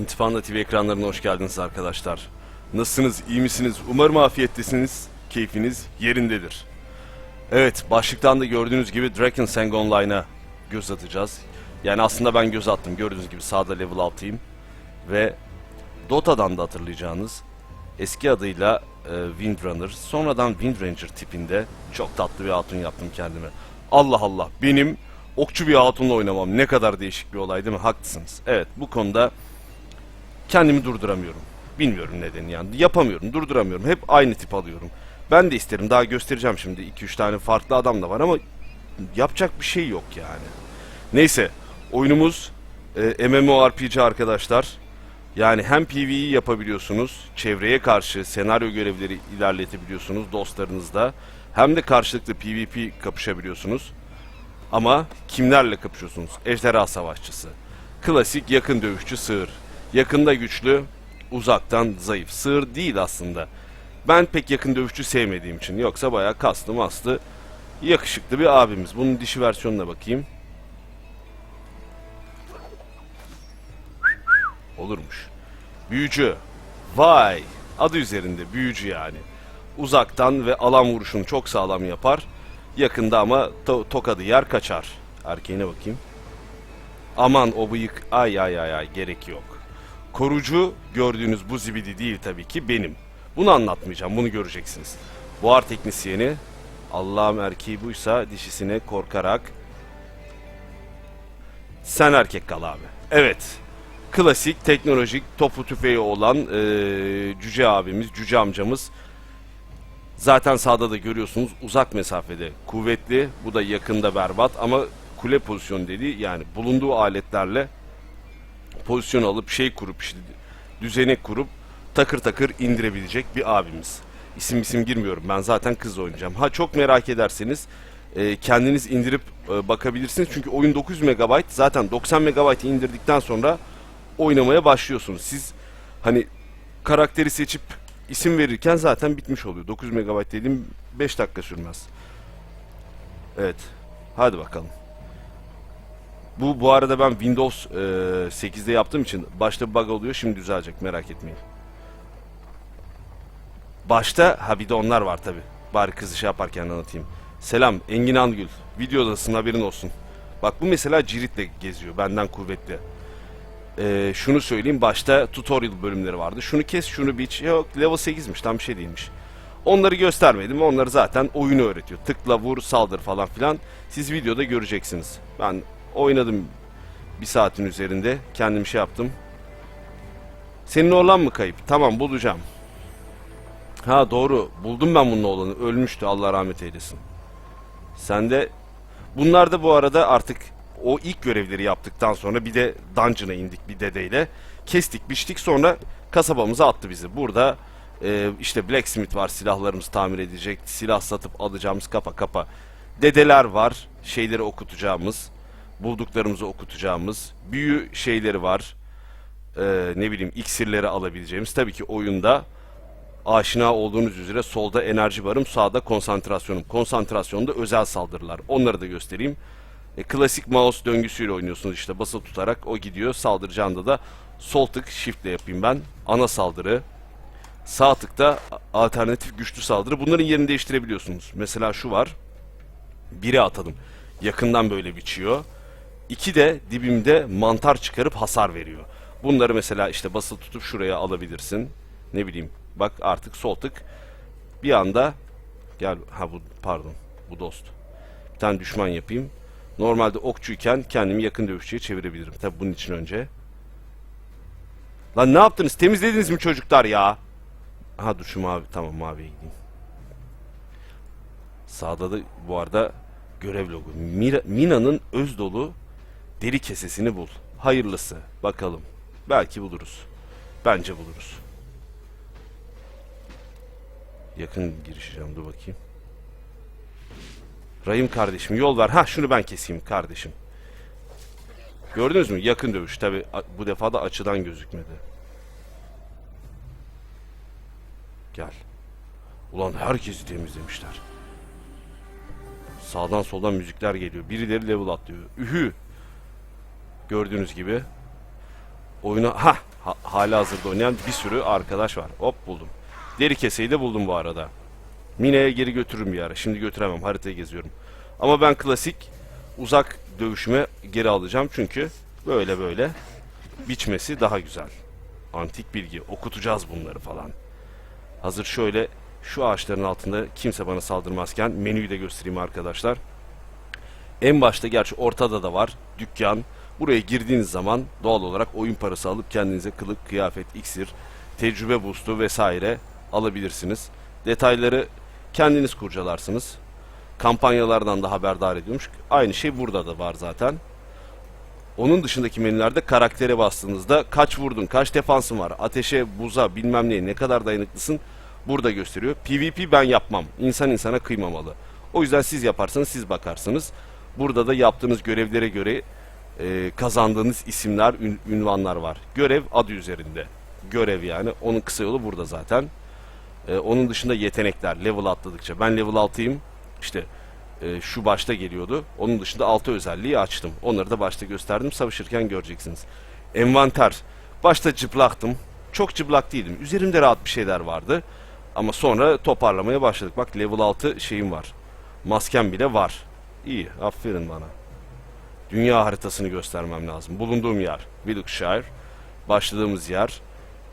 Hintifanda TV ekranlarına hoş geldiniz arkadaşlar. Nasılsınız, iyi misiniz? Umarım afiyettesiniz, keyfiniz yerindedir. Evet, başlıktan da gördüğünüz gibi Draken Sang Online'a göz atacağız. Yani aslında ben göz attım. Gördüğünüz gibi sağda level 6'yım. Ve Dota'dan da hatırlayacağınız eski adıyla e, Windrunner, sonradan Windranger tipinde çok tatlı bir hatun yaptım kendime. Allah Allah, benim okçu bir hatunla oynamam ne kadar değişik bir olay değil mi? Haklısınız. Evet, bu konuda kendimi durduramıyorum. Bilmiyorum nedeni yani. Yapamıyorum, durduramıyorum. Hep aynı tip alıyorum. Ben de isterim. Daha göstereceğim şimdi. 2-3 tane farklı adam da var ama yapacak bir şey yok yani. Neyse. Oyunumuz e, MMORPG arkadaşlar. Yani hem PvE yapabiliyorsunuz, çevreye karşı senaryo görevleri ilerletebiliyorsunuz dostlarınızla. Hem de karşılıklı PvP kapışabiliyorsunuz. Ama kimlerle kapışıyorsunuz? Ejderha savaşçısı. Klasik yakın dövüşçü sığır. Yakında güçlü, uzaktan zayıf. Sığır değil aslında. Ben pek yakın dövüşçü sevmediğim için. Yoksa bayağı kaslı maslı, yakışıklı bir abimiz. Bunun dişi versiyonuna bakayım. Olurmuş. Büyücü. Vay. Adı üzerinde büyücü yani. Uzaktan ve alan vuruşunu çok sağlam yapar. Yakında ama to- tokadı yer kaçar. Erkeğine bakayım. Aman o bıyık ay ay ay ay gerek yok. Korucu gördüğünüz bu zibidi değil tabii ki benim. Bunu anlatmayacağım bunu göreceksiniz. Buhar teknisyeni Allah'ım erkeği buysa dişisine korkarak sen erkek kal abi. Evet. Klasik teknolojik topu tüfeği olan eee, cüce abimiz, cüce amcamız Zaten sağda da görüyorsunuz uzak mesafede kuvvetli. Bu da yakında berbat ama kule pozisyonu dediği yani bulunduğu aletlerle pozisyon alıp şey kurup işte düzenek kurup takır takır indirebilecek bir abimiz. İsim isim girmiyorum ben zaten kız oynayacağım. Ha çok merak ederseniz e, kendiniz indirip e, bakabilirsiniz. Çünkü oyun 900 MB zaten 90 MB indirdikten sonra oynamaya başlıyorsunuz. Siz hani karakteri seçip isim verirken zaten bitmiş oluyor. 9 MB dediğim 5 dakika sürmez. Evet. Hadi bakalım. Bu bu arada ben Windows e, 8'de yaptığım için başta bir bug oluyor. Şimdi düzelecek merak etmeyin. Başta ha bir de onlar var tabi. Bari kızı şey yaparken anlatayım. Selam Engin Angül. Videodasın haberin olsun. Bak bu mesela Cirit'le geziyor. Benden kuvvetli. Ee, şunu söyleyeyim başta tutorial bölümleri vardı. Şunu kes şunu biç. Yok level 8'miş tam bir şey değilmiş. Onları göstermedim. Onları zaten oyunu öğretiyor. Tıkla vur saldır falan filan. Siz videoda göreceksiniz. Ben oynadım bir saatin üzerinde. Kendim şey yaptım. Senin oğlan mı kayıp? Tamam bulacağım. Ha doğru. Buldum ben bunun oğlanı. Ölmüştü Allah rahmet eylesin. Sen de Bunlar da bu arada artık o ilk görevleri yaptıktan sonra bir de dungeon'a indik bir dedeyle. Kestik biçtik sonra kasabamıza attı bizi. Burada e, işte blacksmith var silahlarımızı tamir edecek. Silah satıp alacağımız kapa kapa. Dedeler var şeyleri okutacağımız. Bulduklarımızı okutacağımız. Büyü şeyleri var. E, ne bileyim iksirleri alabileceğimiz. Tabii ki oyunda aşina olduğunuz üzere solda enerji barım, sağda konsantrasyonum. Konsantrasyonda özel saldırılar. Onları da göstereyim. E, klasik mouse döngüsüyle oynuyorsunuz işte basılı tutarak o gidiyor. Saldıracağında da sol tık shift ile yapayım ben. Ana saldırı. Sağ tıkta alternatif güçlü saldırı. Bunların yerini değiştirebiliyorsunuz. Mesela şu var. Biri atalım. Yakından böyle biçiyor. İki de dibimde mantar çıkarıp hasar veriyor. Bunları mesela işte basılı tutup şuraya alabilirsin. Ne bileyim. Bak artık sol tık. Bir anda gel ha bu pardon. Bu dost. Bir tane düşman yapayım. Normalde okçuyken kendimi yakın dövüşçüye çevirebilirim. Tabi bunun için önce. Lan ne yaptınız? Temizlediniz mi çocuklar ya? Aha dur şu mavi. Tamam maviye gideyim. Sağda da bu arada görev logo. Mina'nın öz dolu deri kesesini bul. Hayırlısı. Bakalım. Belki buluruz. Bence buluruz. Yakın girişeceğim. Dur bakayım. Rahim kardeşim yol ver. Ha şunu ben keseyim kardeşim. Gördünüz mü? Yakın dövüş. Tabi bu defa da açıdan gözükmedi. Gel. Ulan herkesi temizlemişler. Sağdan soldan müzikler geliyor. Birileri level atlıyor. Ühü. Gördüğünüz gibi. Oyuna... ha Ha, hala hazırda oynayan bir sürü arkadaş var. Hop buldum. Deri keseyi de buldum bu arada. Mine'ye geri götürürüm bir ara. Şimdi götüremem. Haritayı geziyorum. Ama ben klasik uzak dövüşüme geri alacağım. Çünkü böyle böyle biçmesi daha güzel. Antik bilgi. Okutacağız bunları falan. Hazır şöyle şu ağaçların altında kimse bana saldırmazken menüyü de göstereyim arkadaşlar. En başta gerçi ortada da var dükkan. Buraya girdiğiniz zaman doğal olarak oyun parası alıp kendinize kılık, kıyafet, iksir, tecrübe boost'u vesaire alabilirsiniz. Detayları kendiniz kurcalarsınız. Kampanyalardan da haberdar ediyormuş. Aynı şey burada da var zaten. Onun dışındaki menülerde karaktere bastığınızda kaç vurdun, kaç defansın var, ateşe, buza, bilmem neye ne kadar dayanıklısın burada gösteriyor. PvP ben yapmam. İnsan insana kıymamalı. O yüzden siz yaparsanız siz bakarsınız. Burada da yaptığınız görevlere göre e, kazandığınız isimler, ün- ünvanlar var. Görev adı üzerinde. Görev yani. Onun kısa yolu burada zaten. E, onun dışında yetenekler level atladıkça. Ben level 6'yım. İşte e, şu başta geliyordu. Onun dışında 6 özelliği açtım. Onları da başta gösterdim. Savaşırken göreceksiniz. Envanter. Başta çıplaktım. Çok çıplak değildim. Üzerimde rahat bir şeyler vardı. Ama sonra toparlamaya başladık. Bak level 6 şeyim var. Maskem bile var. İyi. Aferin bana. Dünya haritasını göstermem lazım. Bulunduğum yer. Wiltshire. Başladığımız yer.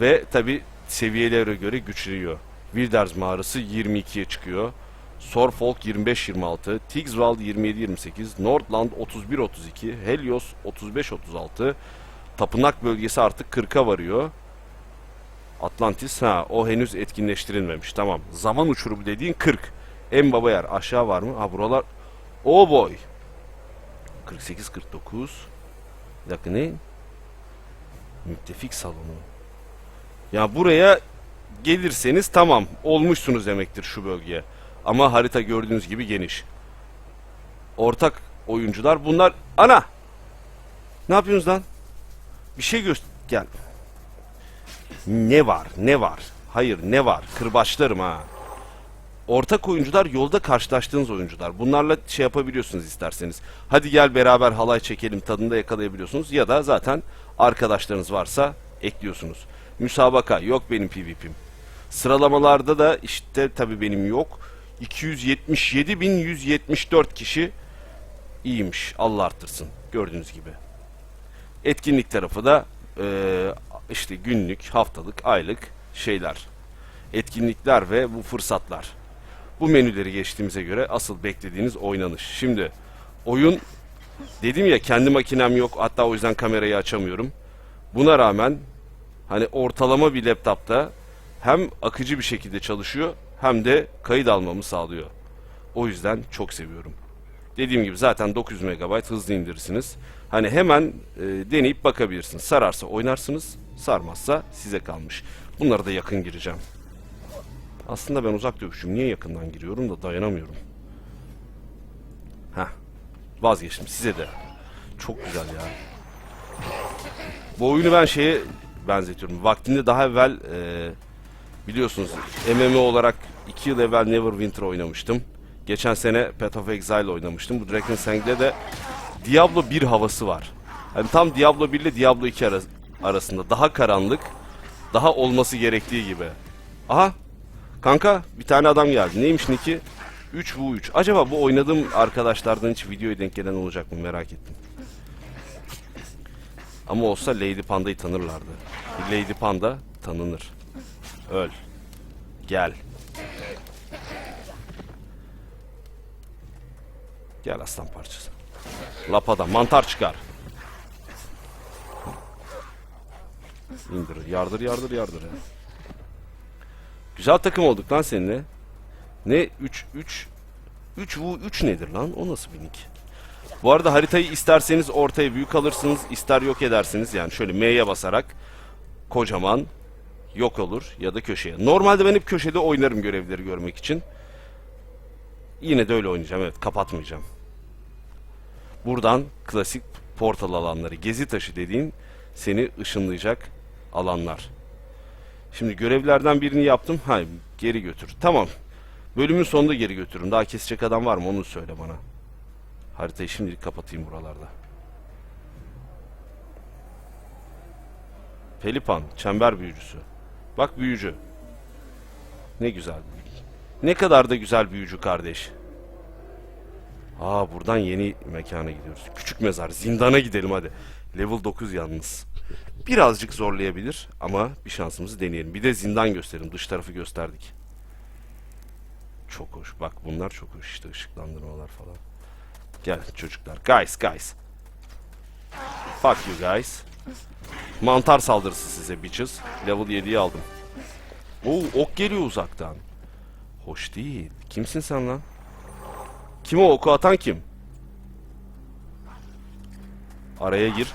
Ve tabi seviyelere göre güçlüyor. Wilders mağarası 22'ye çıkıyor. Sorfolk 25-26, Tigswald 27-28, Nordland 31-32, Helios 35-36, Tapınak bölgesi artık 40'a varıyor. Atlantis ha o henüz etkinleştirilmemiş. Tamam. Zaman uçurumu dediğin 40. En baba yer aşağı var mı? Ha buralar. Oh boy. 48 49. Bir dakika ne? Müttefik salonu. Ya buraya gelirseniz tamam olmuşsunuz demektir şu bölgeye. Ama harita gördüğünüz gibi geniş. Ortak oyuncular bunlar. Ana! Ne yapıyorsunuz lan? Bir şey göster... Gel. Ne var? Ne var? Hayır ne var? Kırbaçlarım ha. Ortak oyuncular yolda karşılaştığınız oyuncular. Bunlarla şey yapabiliyorsunuz isterseniz. Hadi gel beraber halay çekelim tadında yakalayabiliyorsunuz. Ya da zaten arkadaşlarınız varsa ekliyorsunuz. Müsabaka yok benim PvP'm. Sıralamalarda da işte tabi benim yok. 277.174 kişi iyiymiş. Allah arttırsın. Gördüğünüz gibi. Etkinlik tarafı da eee, işte günlük, haftalık, aylık şeyler. Etkinlikler ve bu fırsatlar. Bu menüleri geçtiğimize göre asıl beklediğiniz oynanış. Şimdi oyun dedim ya kendi makinem yok hatta o yüzden kamerayı açamıyorum. Buna rağmen hani ortalama bir laptopta hem akıcı bir şekilde çalışıyor hem de kayıt almamı sağlıyor. O yüzden çok seviyorum. Dediğim gibi zaten 900 MB hızlı indirirsiniz. Hani hemen e, deneyip bakabilirsiniz. Sararsa oynarsınız, sarmazsa size kalmış. Bunlara da yakın gireceğim. Aslında ben uzak dövüşüm. Niye yakından giriyorum da dayanamıyorum. Heh. Vazgeçtim. Size de. Çok güzel ya. Bu oyunu ben şeye benzetiyorum. Vaktinde daha evvel e, biliyorsunuz MMO olarak 2 yıl evvel Neverwinter oynamıştım. Geçen sene Path of Exile oynamıştım. Bu Drakensang'de de Diablo 1 havası var. Yani tam Diablo 1 ile Diablo 2 ara- arasında. Daha karanlık, daha olması gerektiği gibi. Aha, kanka bir tane adam geldi. Neymiş Nick'i? 3 bu 3. Acaba bu oynadığım arkadaşlardan hiç videoya denk gelen olacak mı merak ettim. Ama olsa Lady Panda'yı tanırlardı. Lady Panda tanınır. Öl. Gel. Gel aslan parçası. Lapada mantar çıkar. İndir. Yardır yardır yardır. ya. Güzel takım olduk lan seninle. Ne 3 3 3 bu 3 nedir lan? O nasıl bir nick? Bu arada haritayı isterseniz ortaya büyük alırsınız, ister yok edersiniz. Yani şöyle M'ye basarak kocaman yok olur ya da köşeye. Normalde ben hep köşede oynarım görevleri görmek için. Yine de öyle oynayacağım evet kapatmayacağım. Buradan klasik portal alanları, gezi taşı dediğin seni ışınlayacak alanlar. Şimdi görevlerden birini yaptım. Ha geri götür. Tamam. Bölümün sonunda geri götürün. Daha kesecek adam var mı onu söyle bana. Haritayı şimdilik kapatayım buralarda. Pelipan, çember büyücüsü. Bak büyücü. Ne güzel. Ne kadar da güzel büyücü kardeş. Aa buradan yeni mekana gidiyoruz. Küçük mezar, zindana gidelim hadi. Level 9 yalnız. Birazcık zorlayabilir ama bir şansımızı deneyelim. Bir de zindan gösterelim. Dış tarafı gösterdik. Çok hoş. Bak bunlar çok hoş işte ışıklandırmalar falan. Gel çocuklar. Guys, guys. Fuck you guys. Mantar saldırısı size bitches. Level 7'yi aldım. Oo ok geliyor uzaktan. Hoş değil. Kimsin sen lan? Kim o oku atan kim? Araya gir.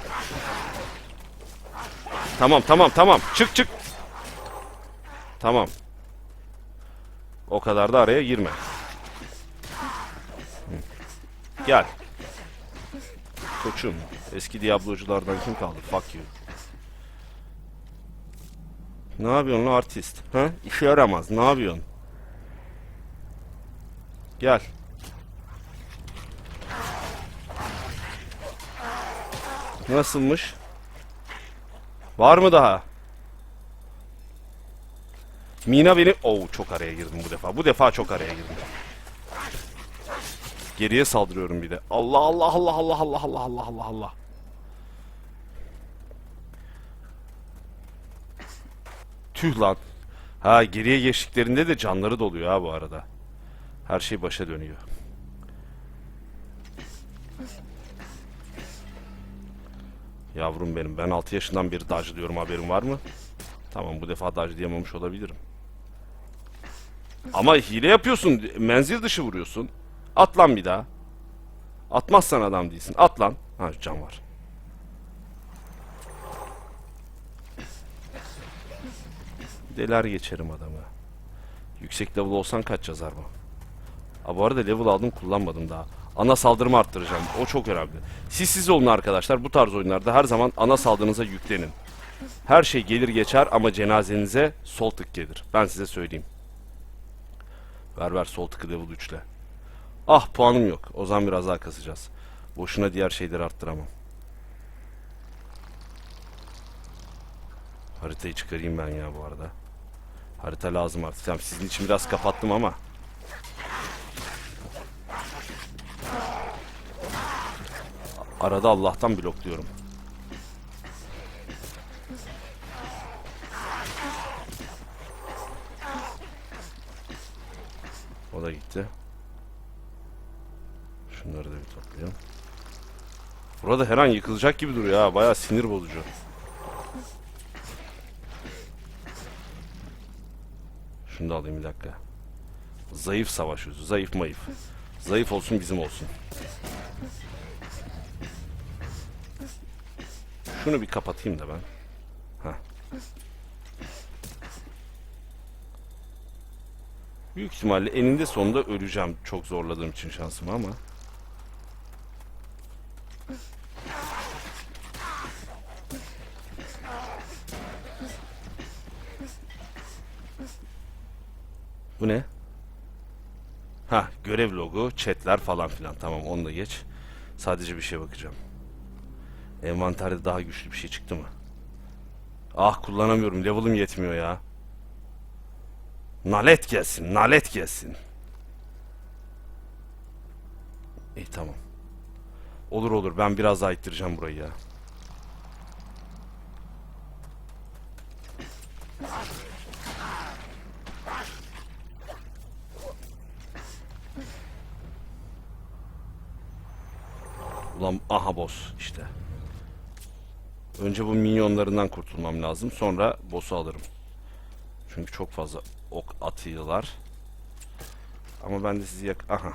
Tamam tamam tamam. Çık çık. Tamam. O kadar da araya girme. Gel. Koçum. Eski Diablo'culardan kim kaldı? Fuck you. Ne yapıyorsun artist? Ha? İşe yaramaz. Ne yapıyorsun? Gel. Nasılmış? Var mı daha? Mina beni... Oo çok araya girdim bu defa. Bu defa çok araya girdim. Geriye saldırıyorum bir de. Allah Allah Allah Allah Allah Allah Allah Allah Allah. Tüh lan. Ha geriye geçtiklerinde de canları doluyor ha bu arada. Her şey başa dönüyor. Yavrum benim ben 6 yaşından beri dodge diyorum haberin var mı? Tamam bu defa dodge diyemamış olabilirim. Ama hile yapıyorsun. Menzil dışı vuruyorsun. At lan bir daha. Atmazsan adam değilsin. At lan. Ha can var. Deler geçerim adamı. Yüksek level olsan kaç yazar bu? Ha bu arada level aldım kullanmadım daha. Ana saldırımı arttıracağım. O çok önemli. Siz siz olun arkadaşlar. Bu tarz oyunlarda her zaman ana saldırınıza yüklenin. Her şey gelir geçer ama cenazenize sol tık gelir. Ben size söyleyeyim. Ver ver sol tıkı level 3'le. Ah puanım yok. O zaman biraz daha kasacağız. Boşuna diğer şeyleri arttıramam. Haritayı çıkarayım ben ya bu arada. Harita lazım artık. Tamam sizin için biraz kapattım ama. Arada Allah'tan blokluyorum. O da gitti. Şunları da bir toplayalım. Burada her an yıkılacak gibi duruyor ha. Bayağı sinir bozucu. Şunu da alayım bir dakika. Zayıf savaş yüzü. Zayıf mayıf. Zayıf olsun bizim olsun. Şunu bir kapatayım da ben. Heh. Büyük ihtimalle eninde sonunda öleceğim. Çok zorladığım için şansımı ama. Bu ne? Ha görev logo, chatler falan filan. Tamam onu da geç. Sadece bir şeye bakacağım. Envanterde daha güçlü bir şey çıktı mı? Ah kullanamıyorum. Level'ım yetmiyor ya. Nalet gelsin. Nalet gelsin. İyi tamam. Olur olur. Ben biraz daha ittireceğim burayı ya. Ulan aha boss işte. Önce bu minyonlarından kurtulmam lazım. Sonra boss'u alırım. Çünkü çok fazla ok atıyorlar. Ama ben de sizi yak... Aha.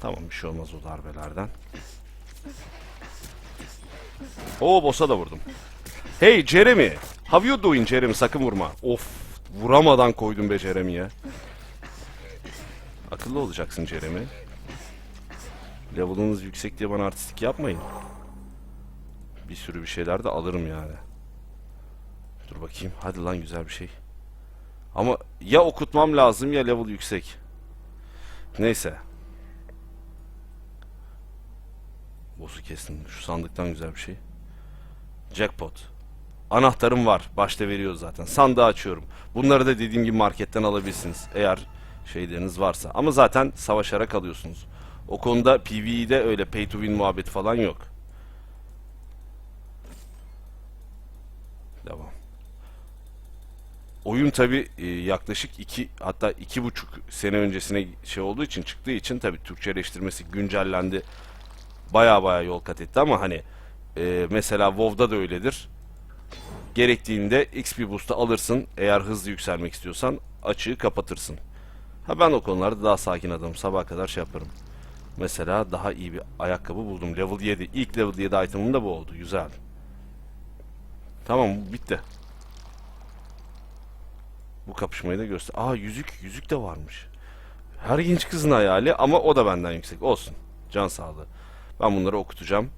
Tamam bir şey olmaz o darbelerden. Oo boss'a da vurdum. Hey Jeremy. How you doing Jeremy? Sakın vurma. Of. Vuramadan koydum be Jeremy'ye. Akıllı olacaksın Jeremy. Level'ınız yüksek diye bana artistik yapmayın. Bir sürü bir şeyler de alırım yani. Dur bakayım. Hadi lan güzel bir şey. Ama ya okutmam lazım ya level yüksek. Neyse. Boss'u kestim. Şu sandıktan güzel bir şey. Jackpot. Anahtarım var. Başta veriyor zaten. Sandığı açıyorum. Bunları da dediğim gibi marketten alabilirsiniz. Eğer şeyleriniz varsa. Ama zaten savaşarak alıyorsunuz. O konuda PvE'de öyle pay to win muhabbeti falan yok. Devam. Oyun tabi yaklaşık iki hatta iki buçuk sene öncesine şey olduğu için çıktığı için tabi Türkçeleştirmesi güncellendi. Baya baya yol kat etti ama hani e, mesela WoW'da da öyledir. Gerektiğinde XP boost'u alırsın. Eğer hızlı yükselmek istiyorsan açığı kapatırsın. Ha ben o konularda daha sakin adamım. Sabaha kadar şey yaparım. Mesela daha iyi bir ayakkabı buldum. Level 7. İlk level 7 item'ım da bu oldu. Güzel. Tamam bitti. Bu kapışmayı da göster. Aa yüzük. Yüzük de varmış. Her genç kızın hayali ama o da benden yüksek. Olsun. Can sağlığı. Ben bunları okutacağım.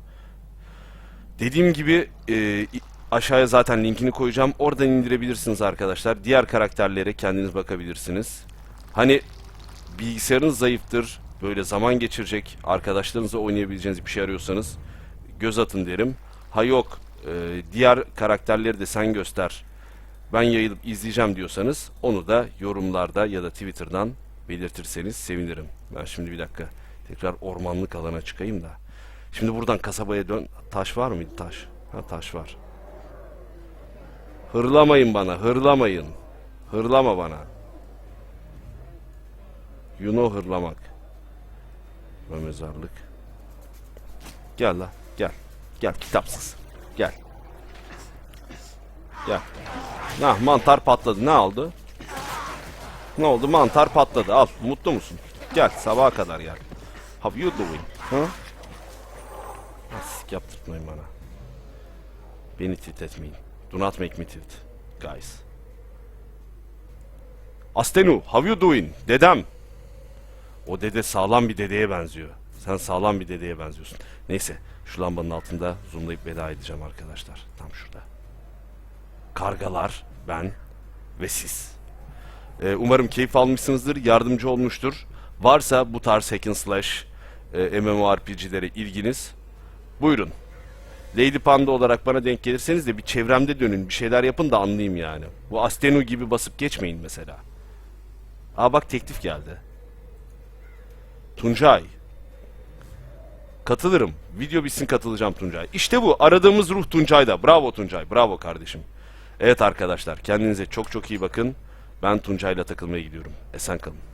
Dediğim gibi e, aşağıya zaten linkini koyacağım. Oradan indirebilirsiniz arkadaşlar. Diğer karakterlere kendiniz bakabilirsiniz. Hani bilgisayarınız zayıftır. Böyle zaman geçirecek, arkadaşlarınızla oynayabileceğiniz bir şey arıyorsanız göz atın derim. Ha yok, e, diğer karakterleri de sen göster. Ben yayılıp izleyeceğim diyorsanız onu da yorumlarda ya da Twitter'dan belirtirseniz sevinirim. Ben şimdi bir dakika tekrar ormanlık alana çıkayım da. Şimdi buradan kasabaya dön. Taş var mıydı taş? Ha taş var. Hırlamayın bana, hırlamayın. Hırlama bana. You know hırlamak. Ve mezarlık. Gel la, gel. Gel kitapsız. Gel. Gel. Nah mantar patladı. Ne oldu? Ne oldu? Mantar patladı. Al. Mutlu musun? Gel sabaha kadar gel. How you doing? Ha? Sik yaptırtmayın bana. Beni tilt etmeyin. Do not make me tilt. Guys. Astenu, how you doing? Dedem. O dede sağlam bir dedeye benziyor. Sen sağlam bir dedeye benziyorsun. Neyse, şu lambanın altında zoomlayıp veda edeceğim arkadaşlar. Tam şurada. Kargalar, ben ve siz. Ee, umarım keyif almışsınızdır, yardımcı olmuştur. Varsa bu tarz hack and slash e, MMORPG'lere ilginiz, buyurun. Lady Panda olarak bana denk gelirseniz de bir çevremde dönün, bir şeyler yapın da anlayayım yani. Bu Astenu gibi basıp geçmeyin mesela. Aa bak teklif geldi. Tuncay. Katılırım. Video bitsin katılacağım Tuncay. İşte bu. Aradığımız ruh Tuncay'da. Bravo Tuncay. Bravo kardeşim. Evet arkadaşlar. Kendinize çok çok iyi bakın. Ben Tuncay'la takılmaya gidiyorum. Esen kalın.